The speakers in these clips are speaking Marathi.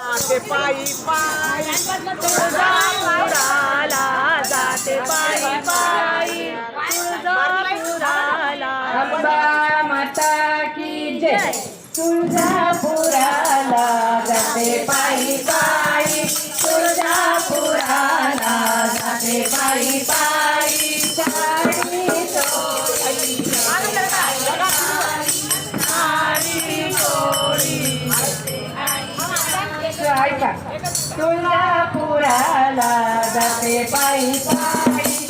जाते पायी पायी. तुळजा पुराला जाते पायी पायी. तुळजा पुराला अंबा माता की जय. तुळजा पुराला जाते पायी पायी. तुला पुराला जाते पायी पायी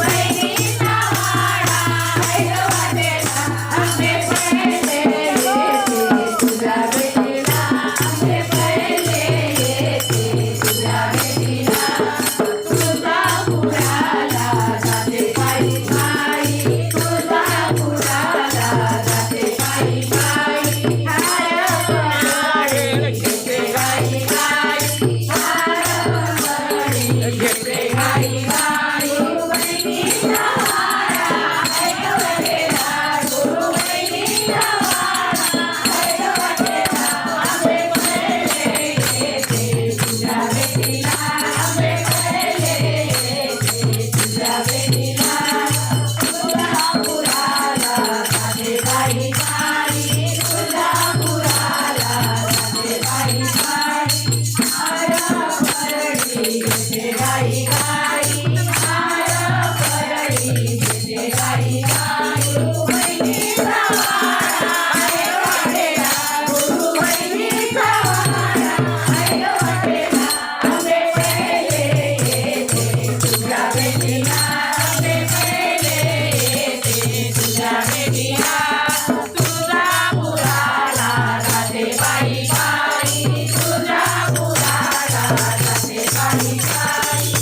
Bye. Bye.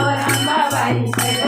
i'm ahora más